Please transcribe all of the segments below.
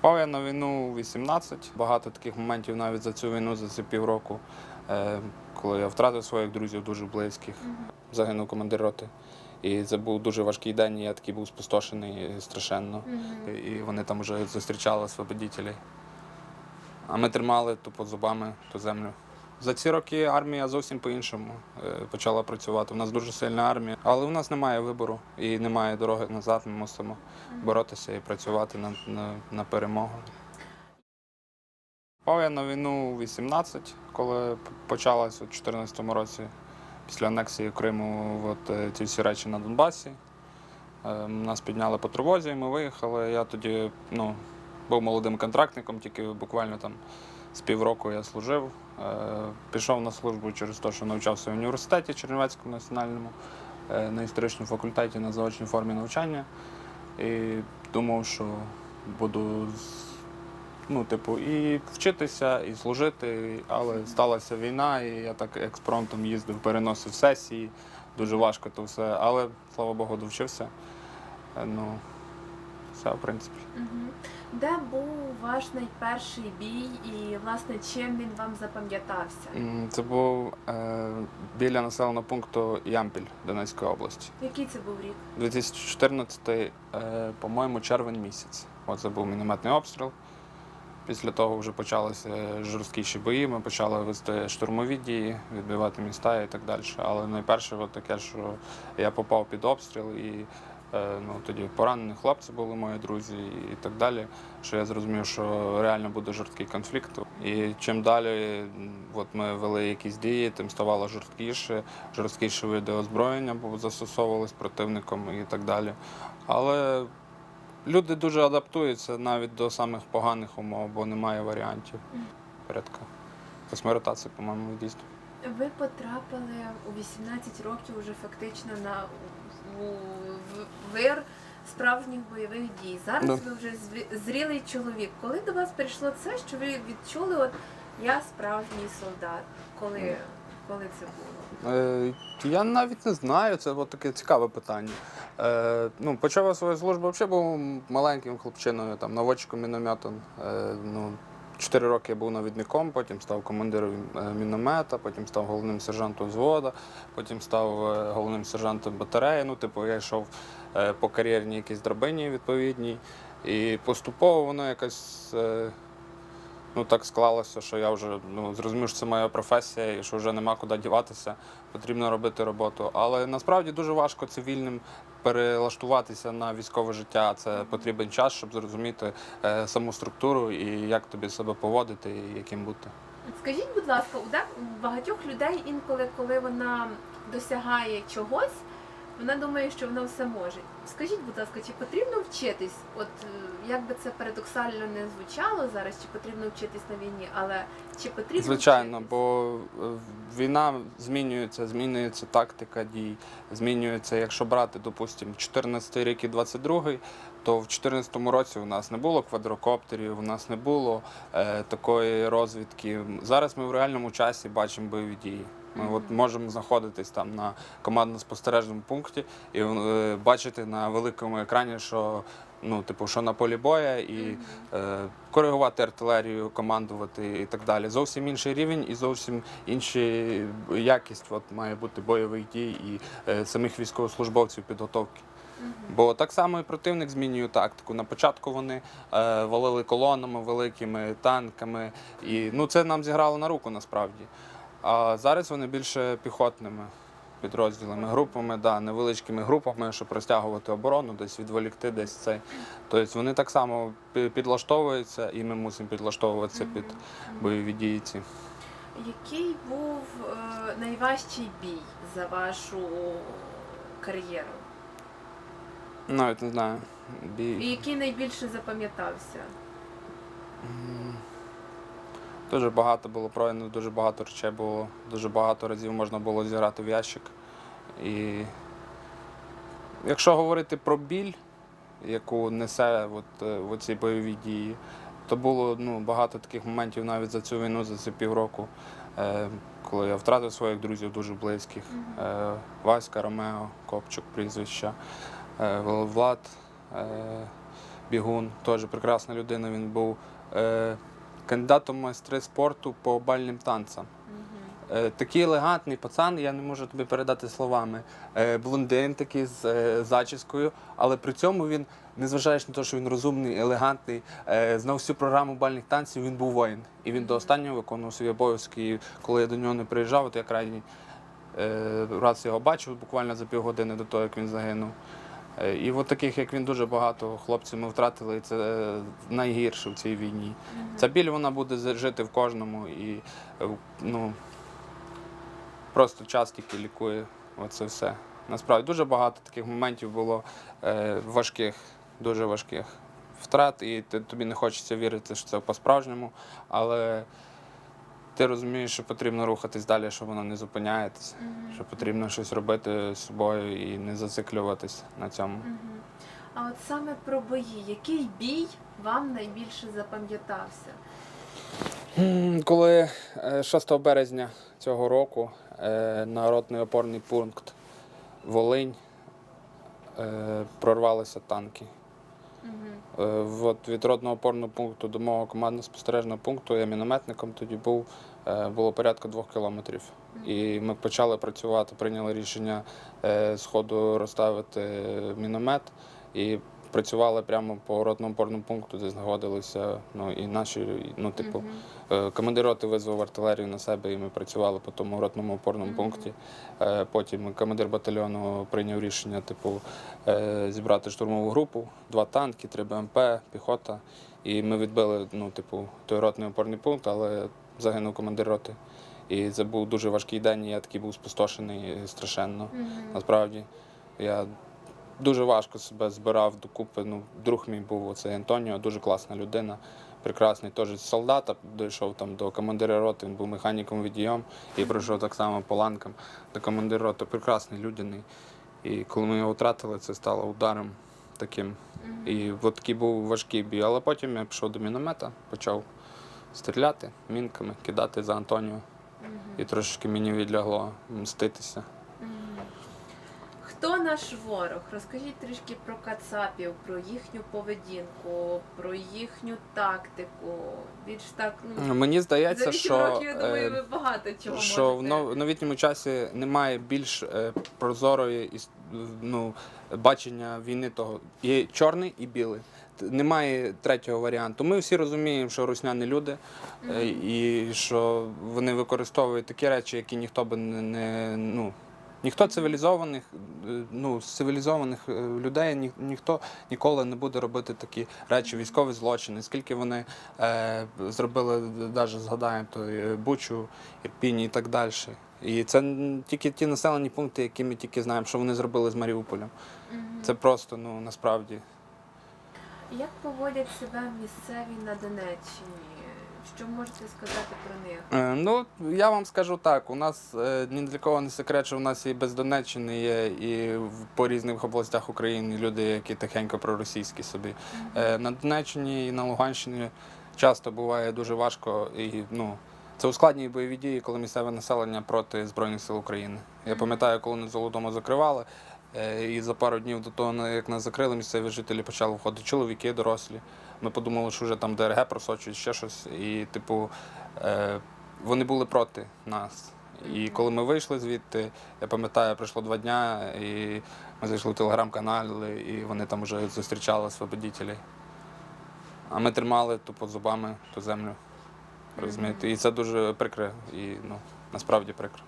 Попав я на війну 18. Багато таких моментів навіть за цю війну, за ці півроку, е, коли я втратив своїх друзів дуже близьких. Загинув командир роти. І це був дуже важкий день, і я такий був спустошений страшенно. І вони там вже зустрічали освободітелей. А ми тримали тупо зубами ту землю. За ці роки армія зовсім по-іншому е, почала працювати. У нас дуже сильна армія, але у нас немає вибору і немає дороги назад. Ми мусимо боротися і працювати на, на, на перемогу. Попав я на війну 18, коли почалась у 2014 році після анексії Криму от, е, ці всі речі на Донбасі. Е, Нас підняли по тривозі, ми виїхали. Я тоді ну, був молодим контрактником, тільки буквально там з півроку я служив. Е, Пішов на службу через те, що навчався в університеті Чернівецькому національному е, на історичному факультеті на заочній формі навчання. І думав, що буду ну, типу, і вчитися, і служити, але сталася війна, і я так експромтом їздив, переносив сесії. Дуже важко то все, але слава Богу, довчився. Е, Ну, все, в принципі. Де був ваш найперший бій і власне чим він вам запам'ятався? Це був е, біля населеного пункту Ямпіль Донецької області. Який це був рік? 2014, е, по-моєму, червень місяць. От це був мінометний обстріл. Після того вже почалися жорсткіші бої. Ми почали вести штурмові дії, відбивати міста і так далі. Але найперше от таке, що я попав під обстріл, і ну, тоді поранені хлопці були мої друзі і так далі. Що я зрозумів, що реально буде жорсткий конфлікт. І чим далі от ми вели якісь дії, тим ставало жорсткіше, жорсткіше види озброєння бо застосовувались противником і так далі. Але люди дуже адаптуються навіть до самих поганих умов, бо немає варіантів. Порядка. Восьми ротацій, по-моєму, дійсно. Ви потрапили у 18 років уже фактично на у, вир справжніх бойових дій. Зараз Да. ви вже зрілий чоловік. Коли до вас прийшло це, що ви відчули, от я справжній солдат? Коли, коли це було? Е, я навіть не знаю, це от таке цікаве питання. Е, ну, почав я свою службу взагалі був маленьким хлопчиною, там, наводчиком мінометом. Е, ну, Чотири роки я був навідником, потім став командиром е, міномета, потім став головним сержантом взвода, потім став е, головним сержантом батареї. Ну, типу, я йшов е, по кар'єрній якійсь драбині відповідній. І поступово воно якось ну, так склалося, що я вже ну, зрозумів, що це моя професія і що вже нема куди діватися, потрібно робити роботу. Але насправді дуже важко цивільним перелаштуватися на військове життя. Це потрібен час, щоб зрозуміти е, саму структуру і як тобі себе поводити, і яким бути. Скажіть, будь ласка, у багатьох людей інколи, коли вона досягає чогось, вона думає, що вона все може. Скажіть, будь ласка, чи потрібно вчитись? От е, як би це парадоксально не звучало зараз, чи потрібно вчитись на війні, але чи потрібно Звичайно, вчитись? бо е, війна змінюється, змінюється тактика дій, змінюється, якщо брати, допустимо, 14 рік і 22-й, то в 2014 році у нас не було квадрокоптерів, у нас не було е, такої розвідки. Зараз ми в реальному часі бачимо бойові дії. Ми от можемо знаходитись там на командно-спостережному пункті і е, бачити на великому екрані, що ну, типу, що на полі боя, і е, коригувати артилерію, командувати і так далі. Зовсім інший рівень і зовсім інша якість от, має бути бойових дій і е, самих військовослужбовців підготовки. Бо так само і противник змінює тактику. На початку вони е, валили колонами великими, танками, і ну, це нам зіграло на руку насправді. А зараз вони більше піхотними підрозділами, групами, да, невеличкими групами, щоб розтягувати оборону, десь відволікти, десь цей. Тобто вони так само підлаштовуються, і ми мусимо підлаштовуватися під бойові дії ці. Який був е, найважчий бій за вашу кар'єру? Навіть не знаю. І Бій. який найбільше запам'ятався? М, Дуже багато було пройдено, дуже багато речей було, дуже багато разів можна було зіграти в ящик. І якщо говорити про біль, яку несе от, е, в оці бойові дії, то було ну, багато таких моментів навіть за цю війну, за ці півроку, е, коли я втратив своїх друзів дуже близьких. Е, Васька, Ромео, Копчук, прізвища, е, Влад, е, бігун, теж прекрасна людина. Він був е, кандидатом майстри спорту по бальним танцям. Е, такий елегантний пацан, я не можу тобі передати словами. Е, блондин такий з е, зачіскою, але при цьому він, незважаючи на те, що він розумний, елегантний, е, знав всю програму бальних танців, він був воїн. І він до останнього виконував свої обов'язки. І коли я до нього не приїжджав, от я крайній е, раз його бачив буквально за півгодини до того, як він загинув. Е, І от таких, як він, дуже багато хлопців ми втратили, і це е, найгірше в цій війні. Ця біль вона буде жити в кожному і е, ну, просто час тільки лікує оце все. Насправді дуже багато таких моментів було важких, дуже важких втрат, і тобі не хочеться вірити, що це по-справжньому, але ти розумієш, що потрібно рухатись далі, що воно не зупиняється, Мгм. що потрібно щось робити з собою і не зациклюватись на цьому. Мгм. А от саме про бої, який бій вам найбільше запам'ятався? Коли е, 6 березня цього року е, на ротний опорний пункт Волинь е, прорвалися танки. Е, От від родного опорного пункту до мого командно-спостережного пункту я мінометником тоді був, е, було порядка двох кілометрів. І ми почали працювати, прийняли рішення е, з ходу розставити міномет і працювали прямо по ротному опорному пункту, де знаходилися ну, і наші, ну, типу. Е, Командир роти визвав артилерію на себе, і ми працювали по тому ротному опорному пункті. Е, Потім командир батальйону прийняв рішення, типу, е, зібрати штурмову групу, два танки, три БМП, піхота. І ми відбили, ну, типу, той ротний опорний пункт, але загинув командир роти. І це був дуже важкий день, і я такий був спустошений страшенно. Насправді, я дуже важко себе збирав докупи. Ну, друг мій був оцей Антоніо, дуже класна людина, прекрасний теж солдата. Дійшов там до командира роти, він був механіком водієм і пройшов так само по ланкам до командира роти. Прекрасний людяний. І коли ми його втратили, це стало ударом таким. І от такий був важкий бій. Але потім я пішов до міномета, почав стріляти мінками, кидати за Антоніо. І трошки мені відлягло мститися. Хто наш ворог? Розкажіть трішки про кацапів, про їхню поведінку, про їхню тактику. Більш так ну Мені за здається, вісім що, років, я думаю, е, ви багато чого що в можете. нов- новітньому часі немає більш е, прозорої ну, бачення війни того. Є чорний і білий. Немає третього варіанту. Ми всі розуміємо, що русняні люди, е, і що вони використовують такі речі, які ніхто би не, не ну. Ніхто цивілізованих, е, ну, цивілізованих е, людей ні, ніхто ніколи не буде робити такі речі, військові злочини. Скільки вони е, зробили, навіть згадаємо то е, Бучу, Ірпінь і так далі. І це тільки ті населені пункти, які ми тільки знаємо, що вони зробили з Маріуполем. Мгм. Це просто ну насправді. Як поводять себе місцеві на Донеччині? Що можете сказати про них? Е, Ну, я вам скажу так: у нас е, ні для кого не секрет, що у нас і без Донеччини є, і в- по різних областях України люди, які тихенько проросійські собі. Е, На Донеччині і на Луганщині часто буває дуже важко і ну. Це ускладнює бойові дії, коли місцеве населення проти Збройних сил України. Я пам'ятаю, коли нас Золодому закривали, е, і за пару днів до того, як нас закрили, місцеві жителі почали входити чоловіки, дорослі. Ми подумали, що вже там ДРГ просочують, ще щось. І, типу, е, вони були проти нас. І коли ми вийшли звідти, я пам'ятаю, пройшло два дня, і ми зайшли в телеграм-канали, і вони там вже зустрічали освободителей. А ми тримали тупо зубами ту землю. Розумієте? І це дуже прикре, і ну, насправді прикро.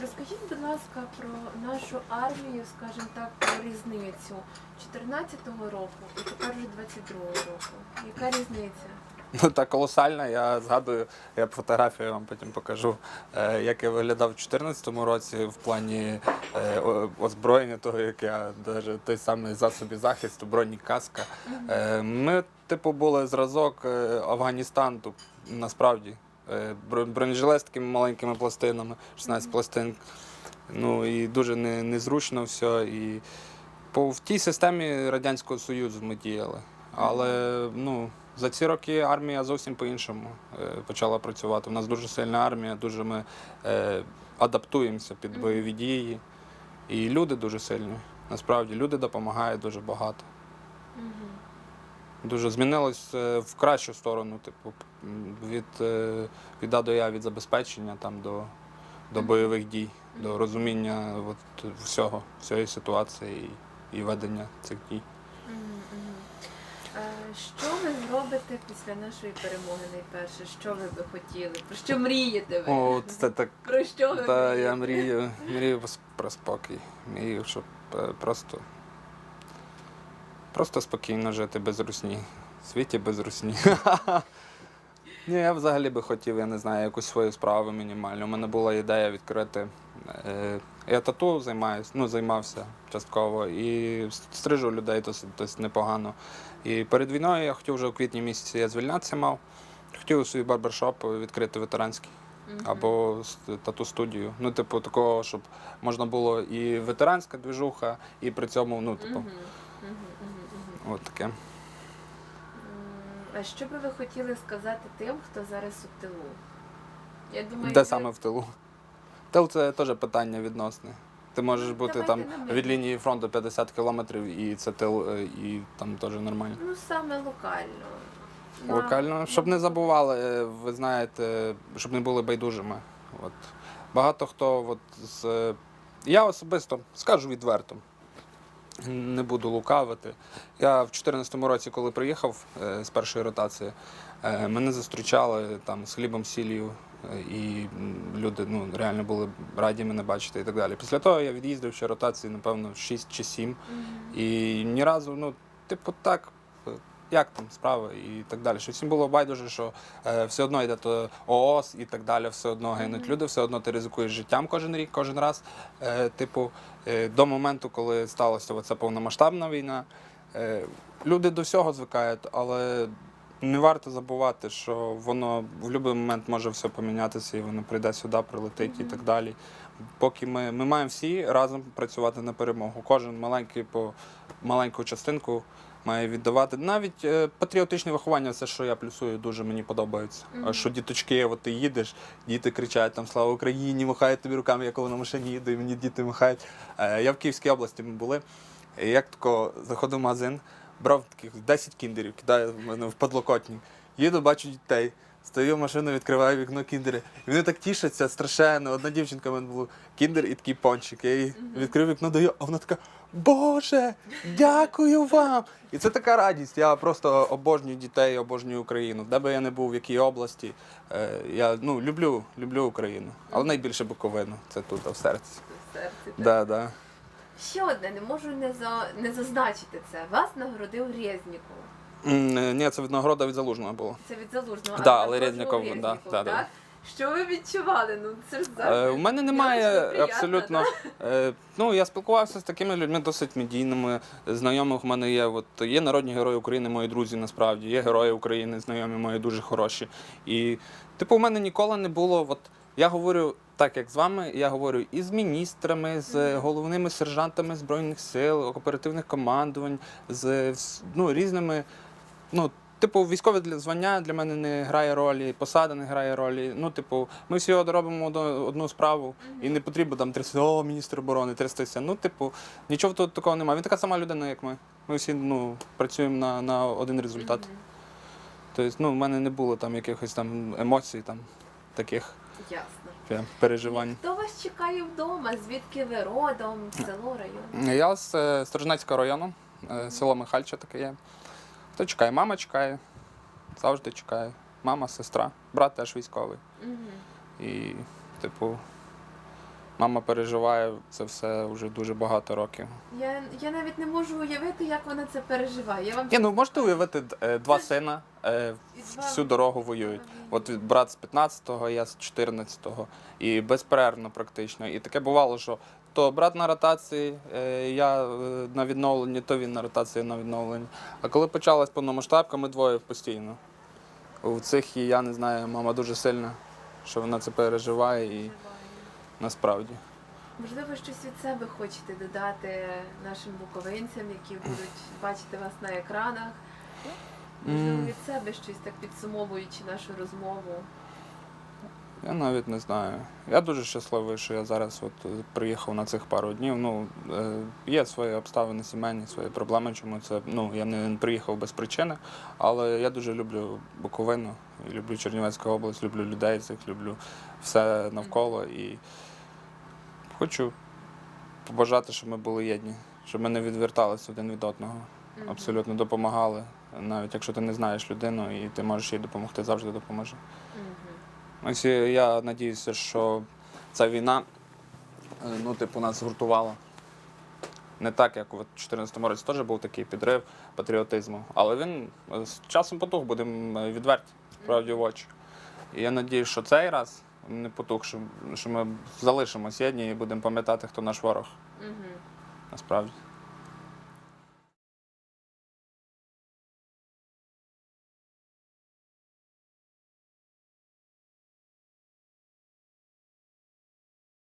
Розкажіть, будь ласка, про нашу армію, скажімо так, про різницю 14-го року і тепер вже 22-го року. Яка різниця? Ну, та колосальна. Я згадую, я фотографію вам потім покажу, е, як я виглядав у 2014 році в плані е, озброєння, того, як я навіть той самий засоби захисту, броні каска. Е, Ми, типу, були зразок е, Афганістан, насправді. Е, Бронежилет з такими маленькими пластинами, 16 пластин. Ну і дуже не, незручно все. І по, в тій системі Радянського Союзу ми діяли. Але ну, за ці роки армія зовсім по-іншому е, почала працювати. У нас дуже сильна армія, дуже ми е, адаптуємося під бойові дії. І люди дуже сильні. Насправді люди допомагають дуже багато. Дуже змінилось е, в кращу сторону, типу, від, е, від А до Я, від забезпечення там, до, до бойових дій, до розуміння от, всього, всієї ситуації і, і ведення цих дій. Е, Що ви зробите після нашої перемоги найперше? Що ви би хотіли? Про що мрієте ви? О, це так. Про що ви Та мрієте? я мрію, мрію про спокій. Мрію, щоб просто, просто спокійно жити без русні. В світі без русні. Ні, я взагалі би хотів, я не знаю, якусь свою справу мінімальну. У мене була ідея відкрити. Е, я тату займаюся, ну, займався частково і стрижу людей досить, досить непогано. І перед війною я хотів вже у квітні місяці я звільнятися мав. Хотів свій барбершоп відкрити ветеранський або тату-студію. Ну, типу, такого, щоб можна було і ветеранська двіжуха, і при цьому, ну, типу, от таке. А що би ви хотіли сказати тим, хто зараз у тилу? Я думаю, Де ви- саме в тилу? Тил це теж питання відносне. Ти можеш Ну, бути давайте там на від лінії фронту 50 кілометрів, і це тил, е, і там теж нормально. Ну, саме локально. На- Локально, щоб не забували, е, ви знаєте, щоб не були байдужими. От. Багато хто от з. е, Я особисто скажу відверто, не буду лукавити. Я в 2014 році, коли приїхав е, з першої ротації, е, мене зустрічали там з хлібом сіллю, е, і люди ну, реально були раді мене бачити і так далі. Після того я від'їздив ще ротації, напевно, 6 чи 7. Мгм. І ні разу, ну, типу, так, як там справи і так далі. Що всім було байдуже, що е, все одно йде то ООС і так далі, все одно гинуть люди, все одно ти ризикуєш життям кожен рік, кожен раз. Е, типу, е, до моменту, коли сталася оця повномасштабна війна, е, люди до всього звикають, але не варто забувати, що воно в будь-який момент може все помінятися, і воно прийде сюди, прилетить і так далі. Поки ми, ми маємо всі разом працювати на перемогу. Кожен маленький по маленьку частинку має віддавати. Навіть е, патріотичне виховання, це що я плюсую, дуже мені подобається. А Що діточки, от ти їдеш, діти кричать там Слава Україні, махають тобі руками, я коли на машині їду, і мені діти махають. Е, Я в Київській області ми були. І як тако заходив в магазин, брав таких 10 кіндерів, кидаю в мене в подлокотні. Їду, бачу дітей. Стою в машину, відкриваю вікно кіндери. І вони так тішаться страшенно. Одна дівчинка в мене була кіндер і такий пончик. Я їй відкрив вікно, даю, а вона така: Боже, дякую вам! І це така радість. Я просто обожнюю дітей, обожнюю Україну. Де би я не був, в якій області. е, Я ну, люблю, люблю Україну. Але найбільше Буковину. Це тут, в серці. В серці, так. Да, да. Ще одне, не можу не, за... не зазначити це. Вас нагородив Резніков. М, Ні, це від нагорода від залужного було. Це від залужного. Да, але Резніков, Резніков, да, да, да. так? Що ви відчували? Ну це ж Е, завжди. У мене немає приємно, абсолютно. Е, ну, я спілкувався з такими людьми досить медійними. Знайомих в мене є. От, є народні герої України, мої друзі, насправді. Є герої України, знайомі мої дуже хороші. І, типу, у мене ніколи не було. От, я говорю так, як з вами, я говорю і з міністрами, з головними сержантами Збройних сил, оперативних командувань, з вс- ну, різними. Ну, Типу, військове для звання для мене не грає ролі, посада не грає ролі. Ну, типу, ми всі робимо одну, одну справу, і не потрібно там 300, о, міністр оборони, 300. Ну, типу, нічого тут такого немає. Він така сама людина, як ми. Ми всі ну, працюємо на, на один результат. Тобто, ну, в мене не було там якихось там емоцій, там, таких Ясно. прям, переживань. Хто вас чекає вдома? Звідки ви родом? Село, район? Я з е, Сторожнецького району, е, село Михальче таке є. Хто чекає? Мама чекає, завжди чекає. Мама, сестра, брат теж військовий. Мгм. І, типу, мама переживає це все вже дуже багато років. Я, я навіть не можу уявити, як вона це переживає. Я вам Ні, ну можете уявити, е, два Це сина е, всю дорогу воюють. От брат з 15-го, я з 14-го. І безперервно практично. І таке бувало, що то брат на ротації, е, я е, на відновленні, то він на ротації, на відновленні. А коли почалась повномасштабка, ми двоє постійно. У цих і я не знаю, мама дуже сильна, що вона це переживає і насправді. Можливо, щось від себе хочете додати нашим буковинцям, які будуть бачити вас на екранах. Можливо, від себе щось так підсумовуючи нашу розмову. Я навіть не знаю. Я дуже щасливий, що я зараз от е, приїхав на цих пару днів. Ну, е, є свої обставини сімейні, свої проблеми, чому це. Ну, я не приїхав без причини, але я дуже люблю Буковину, люблю Чернівецьку область, люблю людей цих, люблю все навколо і хочу побажати, щоб ми були єдні, щоб ми не відверталися один від одного, абсолютно допомагали. Навіть якщо ти не знаєш людину і ти можеш їй допомогти, завжди допоможи. Ось я надіюся, що ця війна е, ну, типу, нас згуртувала. Не так, як у 2014 році теж був такий підрив патріотизму, але він е, з часом потух, будемо е, відверті, правді в очі. І я надіюся, що цей раз не потух, що, що ми залишимось єдні і будемо пам'ятати, хто наш ворог Мгм. насправді.